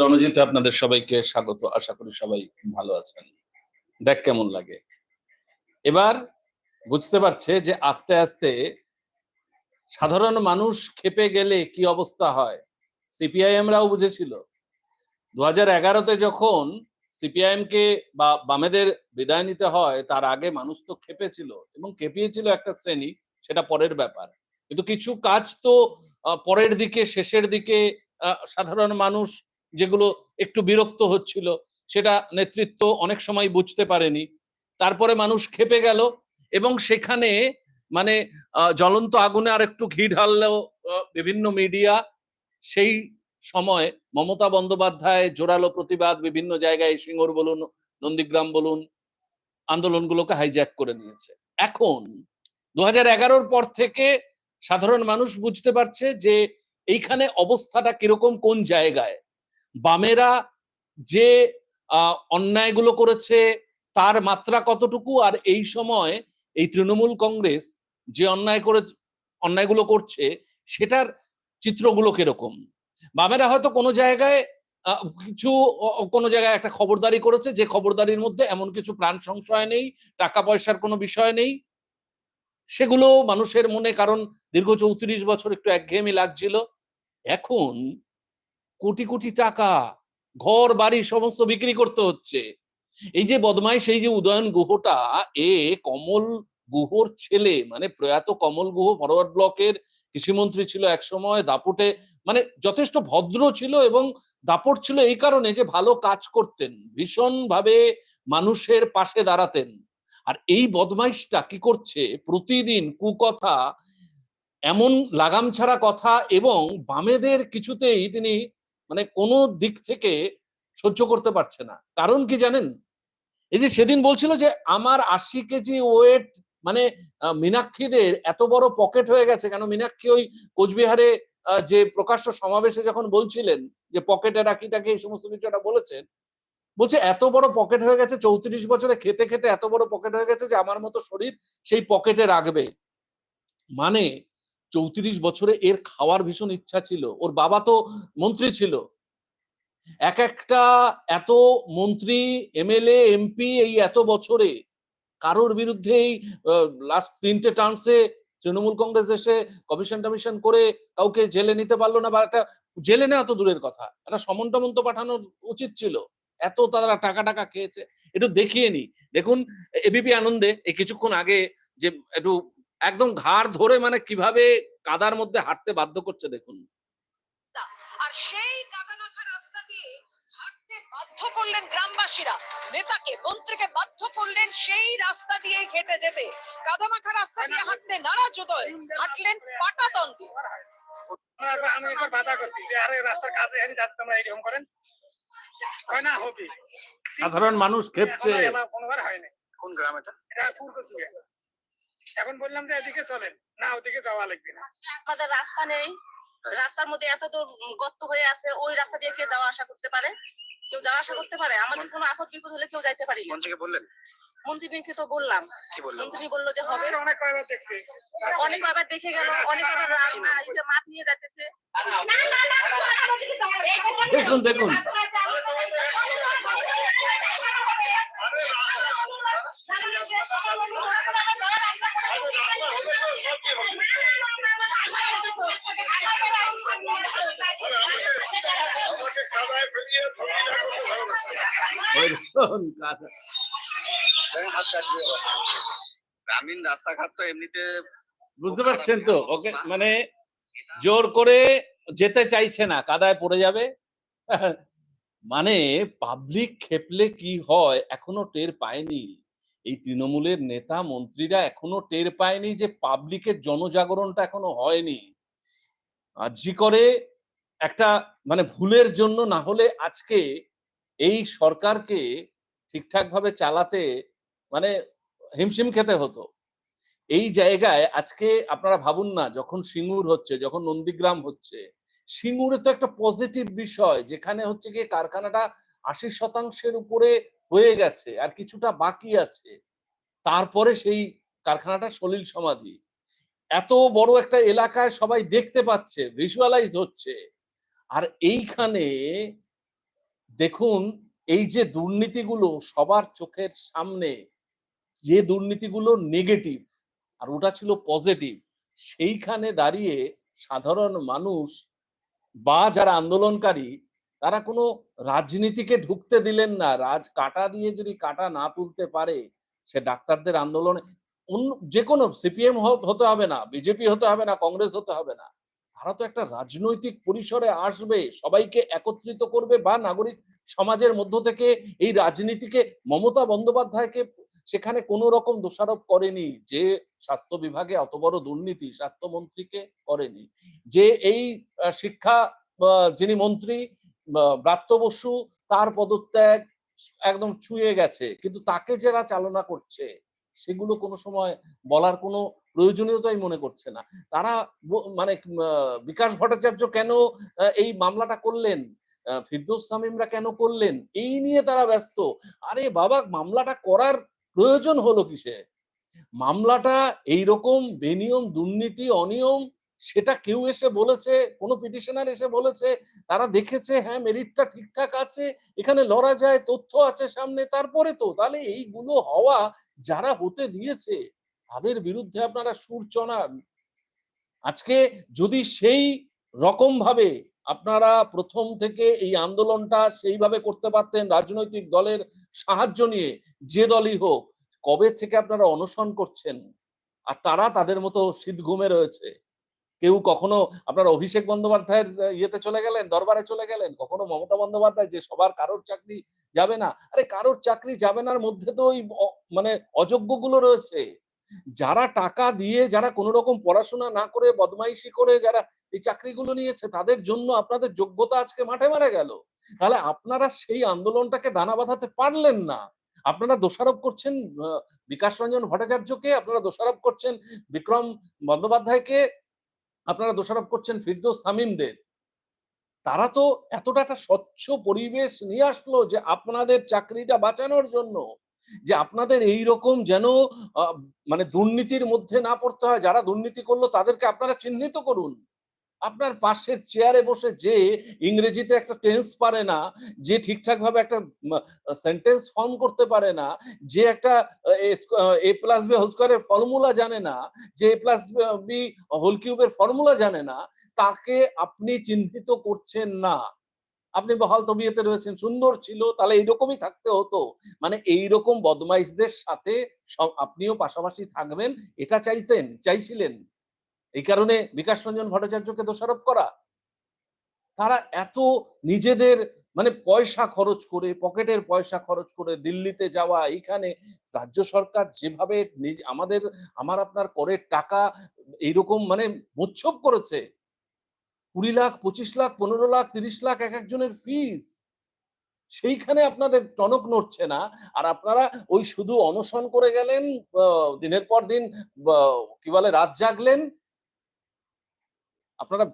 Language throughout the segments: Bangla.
রণজিতে আপনাদের সবাইকে স্বাগত। আশা করি সবাই ভালো আছেন। দেখ কেমন লাগে। এবার বুঝতে পারছে যে আস্তে আস্তে সাধারণ মানুষ খেপে গেলে কি অবস্থা হয়? সিপিআইএমরাও বুঝেছিল। দু হাজার এগারোতে যখন সিপিআইএম কে বা বামেদের বিদায় নিতে হয়, তার আগে মানুষ তো খেপেছিল এবং খেপিয়েছিল একটা শ্রেণি, সেটা পরের ব্যাপার। কিন্তু কিছু কাজ তো পরের দিকে, শেষের দিকে সাধারণ মানুষ যেগুলো একটু বিরক্ত হচ্ছিল সেটা নেতৃত্ব অনেক সময় বুঝতে পারেনি। তারপরে মানুষ খেপে গেল এবং সেখানে মানে জ্বলন্ত আগুনে আর একটু ঘি ঢাললেও আহ, বিভিন্ন মিডিয়া। সেই সময় মমতা বন্দ্যোপাধ্যায় জোরালো প্রতিবাদ বিভিন্ন জায়গায় সিঙ্গুর বলুন নন্দীগ্রাম বলুন আন্দোলনগুলোকে হাইজ্যাক করে নিয়েছে। এখন দু হাজার পর থেকে সাধারণ মানুষ বুঝতে পারছে যে এইখানে অবস্থাটা কীরকম কোন জায়গায়? বামেরা যে অন্যায়গুলো করেছে, তার মাত্রা কতটুকু? আর এই সময় এই তৃণমূল কংগ্রেস যে অন্যায় করে, অন্যায়গুলো করছে, সেটার চিত্রগুলো কীরকম? বামেরা হয়তো কোনো জায়গায় কিছু কোনো জায়গায় একটা খবরদারি করেছে, যে খবরদারির মধ্যে এমন কিছু প্রাণ সংশয় নেই, টাকা পয়সার কোনো বিষয় নেই। সেগুলো মানুষের মনে, কারণ দীর্ঘ চৌত্রিশ বছর একটু একঘেয়েমি লাগছিল। এখন কোটি কোটি টাকা, ঘর, বাড়ি সমস্ত বিক্রি করতে হচ্ছে। এই যে বদমাইশ, এই যে উদয়ন গুহটা, এ কমল গুহর ছেলে মানে প্রয়াত কমল গুহ ফরওয়ার্ড ব্লকের কৃষিমন্ত্রী ছিল এক সময় দাপুটে মানে যথেষ্ট ভদ্র ছিল এবং দাপট ছিল এই কারণে যে ভালো কাজ করতেন ভীষণ ভাবে মানুষের পাশে দাঁড়াতেন। আর এই বদমাইশটা কি করছে? প্রতিদিন কুকথা, এমন লাগাম ছাড়া কথা এবং বামেদের কিছুতেই তিনি মানে কোনো দিক থেকে সহ্য করতে পারছে না। কারণ কি জানেন? এই যে সেদিন বলছিল যে, আমার আশি কেজি ওয়েট মানে মীনাক্ষীদের এত বড় পকেট হয়ে গেছে। কেন মীনাক্ষী ওই কোচবিহারে যে প্রকাশ্য সমাবেশে যখন বলছিলেন যে পকেটে রাখি টাকি এই সমস্ত কিছু বলেছেন, বলছে, এত বড় পকেট হয়ে গেছে, চৌত্রিশ বছরে খেতে খেতে এত বড় পকেট হয়ে গেছে যে, আমার মতো শরীর সেই পকেটে রাখবে। মানে চৌত্রিশ বছরে এর খাওয়ার ভীষণ ইচ্ছা ছিল। ওর বাবা তো মন্ত্রী ছিল। এক একটা এত মন্ত্রী, এমএলএ, এমপি এই এত বছরে কারোর বিরুদ্ধে এই লাস্ট তিনটে টার্মসে তৃণমূল কংগ্রেস দেশে কমিশন টমিশন করে কাউকে জেলে নিতে পারল না বা একটা জেলে নেওয়া তো দূরের কথা। একটা সমন টমন তো পাঠানো উচিত ছিল। এত তারা টাকা টাকা খেয়েছে। একটু দেখিয়ে নি। দেখুন এবিপি আনন্দে এই কিছুক্ষণ আগে যে একটু একদম ঘাড় ধরে মানে কীভাবে কাদার মধ্যে হাঁটতে বাধ্য করছে দেখুন। আর সেই কাদামাখা রাস্তা দিয়ে হাঁটতে বাধ্য করলেন গ্রামবাসীরা। নেতাকে মন্ত্রীকে বাধ্য করলেন সেই রাস্তা দিয়ে হেঁটে যেতে। কাদামাখা রাস্তা দিয়ে হাঁটতে নারাজ উদয়। হাঁটলেন পাটাতন্ত্র আমরা আমি একবার বাধা করছি যে আরে রাস্তার কাজে হেঁটে যাচ্ছে তোমরা এরকম করেন হয় না হবে সাধারণ মানুষ খেপছে কোন গ্রাম এটা? এটা এখন বললাম যে এদিকে চলেন। না ওদিকে যাওয়া লাগবে না। আমাদের রাস্তা নেই। রাস্তার মধ্যে এত দূর গর্ত হয়ে আছে ওই রাস্তা দিয়ে কে যাওয়া আসা করতে পারে? কেউ যাওয়া আসা করতে পারে? আমাদের কোনো আপদ বিপদ হলে কেউ যাইতে পারি? মন্ত্রীকে বললেন? মন্ত্রীকে তো বললাম। মন্ত্রী বলল যে হবে। অনেক কয়বার দেখছি। অনেক বাবার দেখে গেল অনেক বাবার মাপ নিয়ে যাচ্ছে দেখুন দেখুন। গ্রামীণ রাস্তাঘাট তো এমনিতে বুঝতে পারছেন তো? ওকে মানে জোর করে যেতে চাইছে না কাদায় পড়ে যাবে। মানে পাবলিক খেপলে কি হয় এখনও টের পায়নি। এই তৃণমূলের নেতা মন্ত্রীরা এখনও টের পায়নি যে পাবলিকের জনজাগরণটা এখনও হয়নি। আরজি করে একটা মানে ভুলের জন্য না হলে আজকে এই সরকারকে ঠিকঠাক ভাবে চালাতে মানে হিমশিম খেতে হতো। এই জায়গায় আজকে আপনারা ভাবুন না, যখন সিঙ্গুর হচ্ছে, যখন নন্দীগ্রাম হচ্ছে, সিঙ্গুরে তো একটা পজিটিভ বিষয়, যেখানে হচ্ছে গিয়ে কারখানাটা আশি শতাংশের উপরে হয়ে গেছে আর কিছুটা বাকি আছে। তারপরে সেই কারখানাটা সলিল সমাধি। এত বড় একটা এলাকায় সবাই দেখতে পাচ্ছে ভিজুয়ালাইজ হচ্ছে। আর এইখানে দেখুন, এই যে দুর্নীতিগুলো সবার চোখের সামনে, যে দুর্নীতিগুলো নেগেটিভ আর ওটা ছিল পজিটিভ সেইখানে দাঁড়িয়ে সাধারণ মানুষ বা যারা আন্দোলনকারী তারা কোনো রাজনীতিকে ঢুকতে দিলেন না। রাজ কাটা দিয়ে যদি কাটা না তুলতে পারে, সে ডাক্তারদের আন্দোলনে অন্য যে কোনো সিপিএম হতে হবে না, বিজেপি হতে হবে না, কংগ্রেস হতে হবে না। তারা তো একটা রাজনৈতিক পরিসরে আসবে, সবাইকে একত্রিত করবে বা নাগরিক সমাজের মধ্য থেকে এই রাজনীতিকে মমতা বন্দ্যোপাধ্যায়কে সেখানে কোনো রকম দোষারোপ করেনি, যে স্বাস্থ্য বিভাগে অত বড় দুর্নীতি স্বাস্থ্যমন্ত্রীকে করেনি। যে এই শিক্ষা যিনি মন্ত্রী ব্রাত্য বসু তার পদত্যাগ একদম ছুঁয়ে গেছে। কিন্তু তাকে যারা চালনা করছে, সেগুলো কোনো সময় বলার কোনো প্রয়োজনীয়তাই মনে করছে না। তারা মানে বিকাশ ভট্টাচার্য কেন এই মামলাটা করলেন? ফিরদৌস সামিমরা কেন করলেন? এই নিয়ে তারা ব্যস্ত। আরে বাবা, মামলাটা করার প্রয়োজন হলো কিসে? মামলাটা এইরকম বেনিয়ম, দুর্নীতি, অনিয়ম সেটা কেউ এসে বলেছে, কোনো পিটিশনার এসে বলেছে, তারা দেখেছে হ্যাঁ মেরিটটা ঠিকঠাক আছে, এখানে লড়া যায়, তথ্য আছে সামনে, তারপরে তো। তাহলে এইগুলো হওয়া যারা হতে দিয়েছে, তাদের বিরুদ্ধে আপনারা সুর চনান আজকে যদি সেই রকম ভাবে আপনারা প্রথম থেকে এই আন্দোলনটা সেইভাবে করতে পারতেন রাজনৈতিক দলের সাহায্য নিয়ে, যে দলই হোক, কবে থেকে আপনারা অনশন করছেন? আর তারা তাদের মতো শীত ঘুমে রয়েছে। কেউ কখনো আপনার অভিষেক বন্দ্যোপাধ্যায়ের ইয়েতে চলে গেলেন, দরবারে চলে গেলেন, কখনো মমতা বন্দ্যোপাধ্যায় যে সবার কারোর চাকরি যাবে না, আরে কারোর চাকরি যাবে নার মধ্যে তো ওই মানে অযোগ্যগুলো রয়েছে। যারা টাকা দিয়ে যারা কোনো রকম পড়াশোনা না করে, বদমাইশি করে যারা এই চাকরিগুলো নিয়েছে, তাদের জন্য আপনাদের যোগ্যতা আজকে মাঠে মারা গেল। তাহলে আপনারা সেই আন্দোলনটাকে দানা বাঁধাতে পারলেন না। আপনারা দোষারোপ করছেন বিকাশ রঞ্জন ভট্টাচার্যকে, আপনারা দোষারোপ করছেন, বিক্রম বন্দ্যোপাধ্যায়কে আপনারা দোষারোপ করছেন ফিরদোস সামিমদের। তারা তো এতটা একটা স্বচ্ছ পরিবেশ নিয়ে আসলো যে আপনাদের চাকরিটা বাঁচানোর জন্য, যে আপনাদের এই রকম যেন মানে দুর্নীতির মধ্যে না পড়তে হয়, যারা দুর্নীতি করল তাদেরকে আপনারা চিহ্নিত করুন। আপনার পাশের চেয়ারে বসে যে ইংরেজিতে একটা টেন্স পারে না, যে ঠিকঠাক ভাবে একটা সেন্টেন্স ফর্ম করতে পারে না, যে একটা এ প্লাস বি হোল স্কোয়ারের ফর্মুলা জানে না, যে এ প্লাস বি হোল কিউবের ফর্মুলা জানে না, তাকে আপনি চিহ্নিত করছেন না। আপনি বহাল তবিয়তে রয়েছেন, সুন্দর ছিল, তাহলে এইরকমই থাকতে হতো। মানে এইরকম বদমাইশদের সাথে আপনিও পাশাপাশি থাকবেন, এটা চাইতেন, চাইছিলেন। এই কারণে বিকাশ রঞ্জন ভট্টাচার্যকে দোষারোপ করা। তারা এত নিজেদের মানে পয়সা খরচ করে, পকেটের পয়সা খরচ করে দিল্লিতে যাওয়া, এইখানে রাজ্য সরকার যেভাবে আমাদের, আমার আপনার করের টাকা এইরকম মানে মোচ্ছব করেছে। কুড়ি লাখ, পঁচিশ লাখ, পনেরো লাখ, তিরিশ লাখ এক একজনের ফিস সেইখানে আপনাদের টনক নড়ছে না। আর আপনারা ওই শুধু অনশন করে গেলেন দিনের পর দিন কি বলে, রাত জাগলেন আপনারা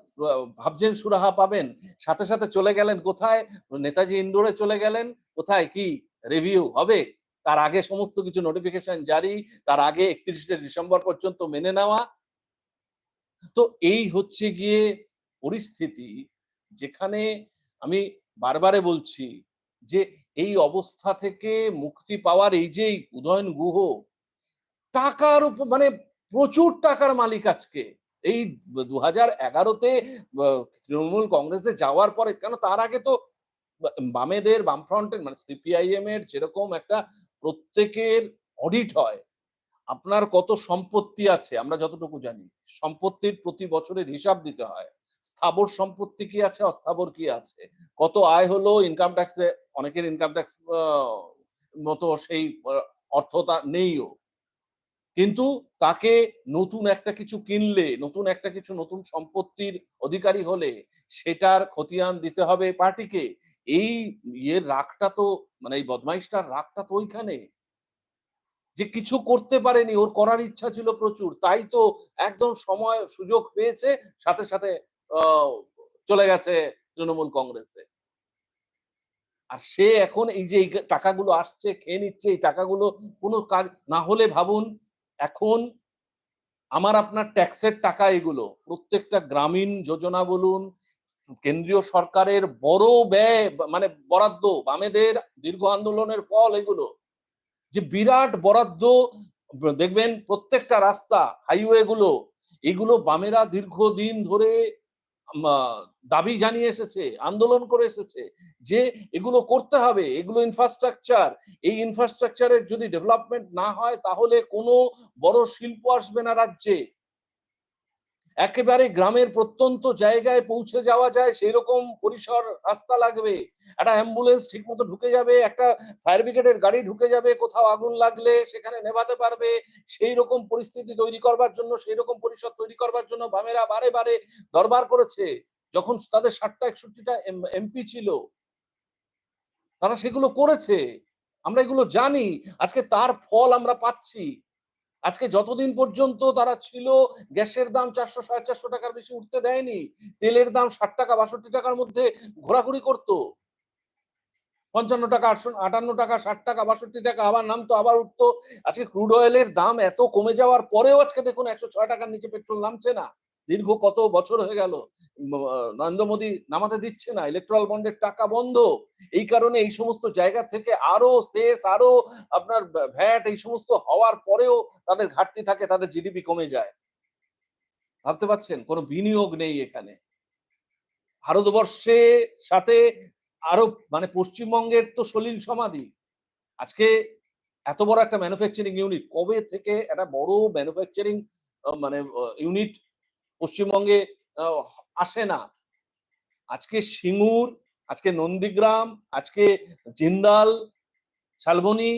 ভাবছেন সুরাহা পাবেন, সাথে সাথে চলে গেলেন কোথায়? নেতাজি ইন্ডোরে চলে গেলেন, কোথায়? কি? রিভিউ হবে। তার আগে সমস্ত কিছু নোটিফিকেশন জারি, তার আগে একত্রিশে ডিসেম্বর পর্যন্ত মেনে নেওয়া। তো এই হচ্ছে গিয়ে পরিস্থিতি, যেখানে আমি বারবারে বলছি যে এই অবস্থা থেকে মুক্তি পাওয়ার এই যে উদয়ন গুহ, টাকার উপর মানে প্রচুর টাকার মালিক আজকে। এই দু হাজার এগারোতে তৃণমূল কংগ্রেসে যাওয়ার পরে, কেন তার আগে তো বামেদের বামফ্রন্টের মানে সিপিআইএম এর যেরকম একটা প্রত্যেকের অডিট হয়, আপনার কত সম্পত্তি আছে, আমরা যতটুকু জানি, সম্পত্তির প্রতি বছরের হিসাব দিতে হয়, স্থাবর সম্পত্তি কি আছে, অস্থাবর কি আছে, কত আয় হলো ইনকাম ট্যাক্সে অনেকের ইনকাম ট্যাক্স মতো সেই অর্থ নেইও কিন্তু তাকে নতুন একটা কিছু কিনলে, নতুন একটা কিছু, নতুন সম্পত্তির অধিকারী হলে সেটার খতিয়ান দিতে হবে পার্টিকে। এই ইয়ের রাগটা তো মানে এই বদমাইশটার রাগটা তো ওইখানে। যে কিছু করতে পারেনি, ওর করার ইচ্ছা ছিল প্রচুর, তাই তো একদম সময়, সুযোগ পেয়েছে, সাথে সাথে চলে গেছে তৃণমূল কংগ্রেসে। আর সে এখন এই যে টাকাগুলো আসছে, খেয়ে নিচ্ছে, এই টাকাগুলো কোনো কাজ, না হলে ভাবুন এখন আমার আপনার ট্যাক্সের টাকা এগুলো, প্রত্যেকটা গ্রামীণ যোজনা বলুন, কেন্দ্রীয় সরকারের বড় ব্যয় মানে বরাদ্দ, বামেদের দীর্ঘ আন্দোলনের ফল এগুলো, যে বিরাট বরাদ্দ, দেখবেন প্রত্যেকটা রাস্তা হাইওয়ে গুলো, এগুলো বামেরা দীর্ঘদিন ধরে দাবি জানিয়ে এসেছে, আন্দোলন করে এসেছে যে এগুলো করতে হবে, এগুলো ইনফ্রাস্ট্রাকচার এই ইনফ্রাস্ট্রাকচারের যদি ডেভেলপমেন্ট না হয় তাহলে কোনো বড় শিল্প আসবে না রাজ্যে। একেবারে গ্রামের প্রত্যন্ত জায়গায় পৌঁছে যাওয়া যায় সেই রকম পরিসর রাস্তা লাগবে। একটা অ্যাম্বুলেন্স ঠিক মতো ঢুকে যাবে, একটা ফায়ার ব্রিগেডের গাড়ি ঢুকে যাবে, কোথাও আগুন লাগলে সেখানে নেভাতে পারবে। সেই রকম পরিস্থিতি তৈরি করবার জন্য সেই রকম পরিসর তৈরি করবার জন্য বামেরা বারে বারে দরবার করেছে। যখন তাদের ষাটটা একষট্টিটা এমপি ছিল, তারা সেগুলো করেছে। আমরা এগুলো জানি। আজকে তার ফল আমরা পাচ্ছি। আজকে যতদিন পর্যন্ত তারা ছিল, গ্যাসের দাম চারশো, সাড়ে চারশো টাকার বেশি উঠতে দেয়নি, তেলের দাম ষাট টাকা, বাষট্টি টাকার মধ্যে ঘোরাঘুরি করতো। পঞ্চান্ন টাকা, আটশো, আটান্ন টাকা, ষাট টাকা, বাষট্টি টাকা, আবার নামতো, আবার উঠতো। আজকে ক্রুড অয়েলের দাম এত কমে যাওয়ার পরেও আজকে দেখুন একশো ছয় টাকার নিচে পেট্রোল নামছে না। দীর্ঘ কত বছর হয়ে গেল নরেন্দ্র মোদী নামাতে দিচ্ছে না ইলেকট্রাল বন্ডের টাকা বন্ধ। এই কারণে এই সমস্ত জায়গা থেকে আরও শেষ, আরও আপনার ভ্যাট এই সমস্ত হওয়ার পরেও তাদের ঘাটতি থাকে, তাদের জিডিপি কমে যায়। ভাবতে পারছেন? কোনো বিনিয়োগ নেই এখানে। ভারতবর্ষে সাথে আরও মানে পশ্চিমবঙ্গের তো সলিল সমাধি। আজকে এত বড় একটা ম্যানুফ্যাকচারিং ইউনিট কবে থেকে একটা বড় ম্যানুফ্যাকচারিং মানে ইউনিট পশ্চিমবঙ্গে আসে না। আজকে সিঙ্গুর, আজকে নন্দীগ্রাম, আজকে জিন্দাল, শালবনি,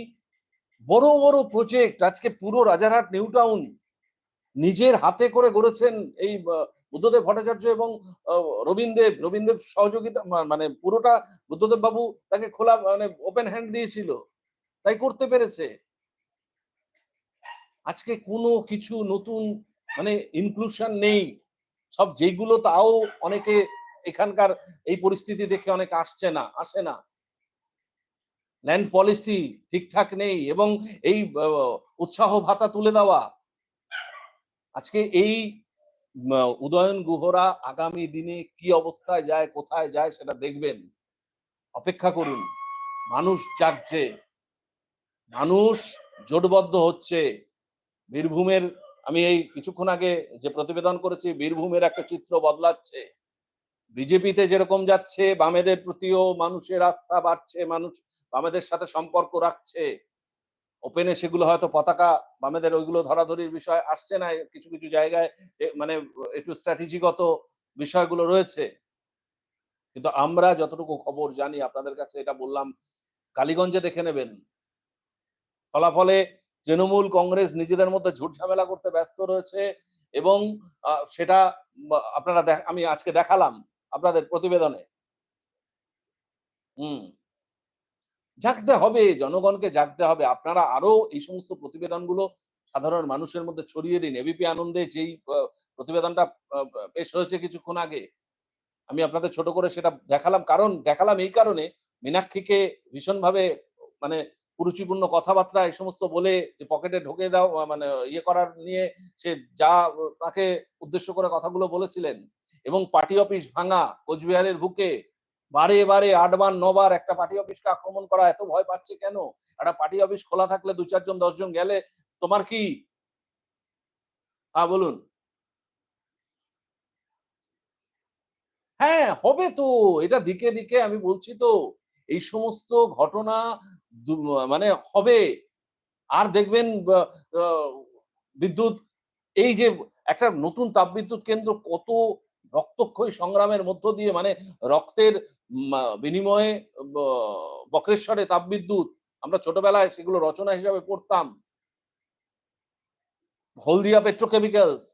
বড় বড় প্রজেক্ট আজকে পুরো রাজারহাট নিউ টাউন নিজের হাতে করে গড়েছেন এই বুদ্ধদেব ভট্টাচার্য এবং রবীন্দ্রদেব রবীন্দ্রদেব সহযোগিতা মানে পুরোটা বুদ্ধদেব বাবু তাকে খোলা মানে ওপেন হ্যান্ড দিয়েছিল। তাই করতে পেরেছে। আজকে কোনো কিছু নতুন মানে ইনক্লুশন নেই। সব যেগুলো তাও অনেকে এখানকার এই পরিস্থিতি দেখে অনেক আসছে না, আসে না। ল্যান্ড পলিসি ঠিকঠাক নেই এবং এই উৎসাহ ভাতা তুলে দেওয়া। আজকে এই উদয়ন গুহরা আগামী দিনে কি অবস্থায় যায়, কোথায় যায় সেটা দেখবেন। অপেক্ষা করুন। মানুষ জাগছে। মানুষ জোটবদ্ধ হচ্ছে। বীরভূমের আমি এই কিছুক্ষণ আগে যে প্রতিবেদন করেছি, বীরভূমের একটা চিত্র বদলাচ্ছে। বিজেপিতে যেরকম যাচ্ছে, বামেদের প্রতিও মানুষের আস্থা বাড়ছে, মানুষ বামেদের সাথে সম্পর্ক রাখছে। ওপেনে সেগুলো হয়তো পতাকা, বামেদের ওইগুলো ধরাধরির বিষয় আসছে না, কিছু কিছু জায়গায় মানে একটু স্ট্র্যাটেজিগত বিষয়গুলো রয়েছে। কিন্তু আমরা যতটুকু খবর জানি, আপনাদের কাছে এটা বললাম, কালীগঞ্জে দেখে নেবেন। ফলাফলে তৃণমূল কংগ্রেস নিজেদের মধ্যে ঝুট ঝামেলা করতে ব্যস্ত রয়েছে এবং সেটা আপনারা আমি আজকে দেখালাম আপনাদের প্রতিবেদনে। হুম। জাগতে হবে, জনগণকে জাগতে হবে। আপনারা আরও এই সমস্ত প্রতিবেদনগুলো সাধারণ মানুষের মধ্যে ছড়িয়ে দিন। এবিপি আনন্দে যেই প্রতিবেদনটা পেশ হয়েছে কিছুক্ষণ আগে, আমি আপনাদের ছোট করে সেটা দেখালাম। কারণ, দেখালাম এই কারণে, মীনাক্ষীকে ভীষণভাবে মানে কুরুচিপূর্ণ কথাবার্তা এই সমস্ত বলে যে পকেটে ঢোকে দাও মানে ইয়ে করার নিয়ে সে যা তাকে উদ্দেশ্য করে কথাগুলো বলেছিলেন এবং পার্টি অফিস ভাঙা কোচবিহারের বুকে বারে বারে আটবার, নবার একটা পার্টি অফিসকে আক্রমণ করা এত ভয় পাচ্ছে কেন? একটা পার্টি অফিস খোলা থাকলে দু চারজন, দশজন গেলে তোমার কি? হ্যাঁ বলুন। হ্যাঁ হবে তো। এটা দিকে দিকে আমি বলছি তো, এই সমস্ত ঘটনা মানে হবে। আর দেখবেন বিদ্যুৎ, এই যে একটা নতুন তাপবিদ্যুৎ কেন্দ্র কত রক্তক্ষয়ী সংগ্রামের মধ্য দিয়ে মানে রক্তের বিনিময়ে বক্রেশ্বরে তাপবিদ্যুৎ, আমরা ছোটবেলায় সেগুলো রচনা হিসাবে পড়তাম। হলদিয়া পেট্রোকেমিক্যালস।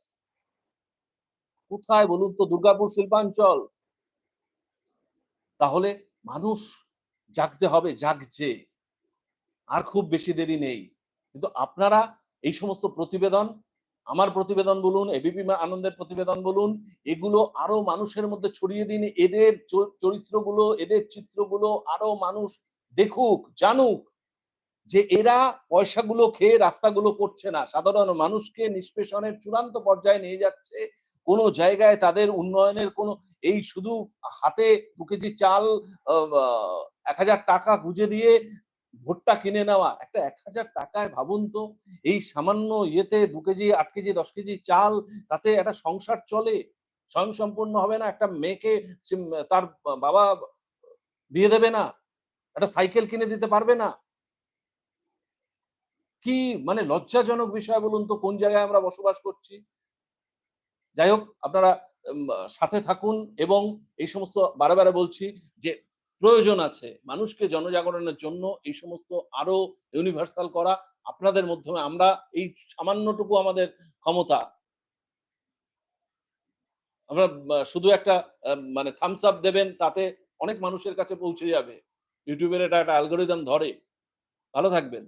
কোথায় বলুন তো, দুর্গাপুর শিল্পাঞ্চল? তাহলে মানুষ জাগতে হবে, জাগছে। আর খুব বেশি দেরি নেই। কিন্তু আপনারা এই সমস্ত প্রতিবেদন, আমার প্রতিবেদন বলুন এবিপি আনন্দের প্রতিবেদন বলুন, এগুলো আরও মানুষের মধ্যে ছড়িয়ে দিন, এদের চরিত্রগুলো, এদের চিত্রগুলো আরও মানুষ দেখুক, জানুক যে এরা পয়সাগুলো খেয়ে রাস্তাগুলো করছে না। সাধারণ মানুষকে নিষ্পেষণের চূড়ান্ত পর্যায়ে নিয়ে যাচ্ছে। কোনো জায়গায় তাদের উন্নয়নের কোনো, এই শুধু হাতে দু কেজি চাল এক হাজার টাকা গুঁজে দিয়ে ভোটটা কিনে নেওয়া, একটা এক হাজার টাকায় ভাবুন তো, এই সামান্য ইয়েতে দু কেজি, আট কেজি, দশ কেজি চাল, তাতে একটা সংসার চলে। স্বয়ং সম্পূর্ণ হবে না, একটা মেয়েকে তার বাবা বিয়ে দেবে না, একটা সাইকেল কিনে দিতে পারবে না। কি মানে লজ্জাজনক বিষয় বলুন তো, কোন জায়গায় আমরা বসবাস করছি? যাই হোক, আপনারা সাথে থাকুন এবং এই সমস্ত বারে বারে বলছি যে প্রয়োজন আছে। মানুষকে জনজাগরণের জন্য এই সমস্ত আরও ইউনিভার্সাল করা আপনাদের মাধ্যমে, আমরা এই সামান্যটুকু আমাদের ক্ষমতা। আমরা শুধু একটা মানে থামস আপ দেবেন তাতে অনেক মানুষের কাছে পৌঁছে যাবে। ইউটিউবের এটা একটা অ্যালগোরিদম ধরে। ভালো থাকবেন।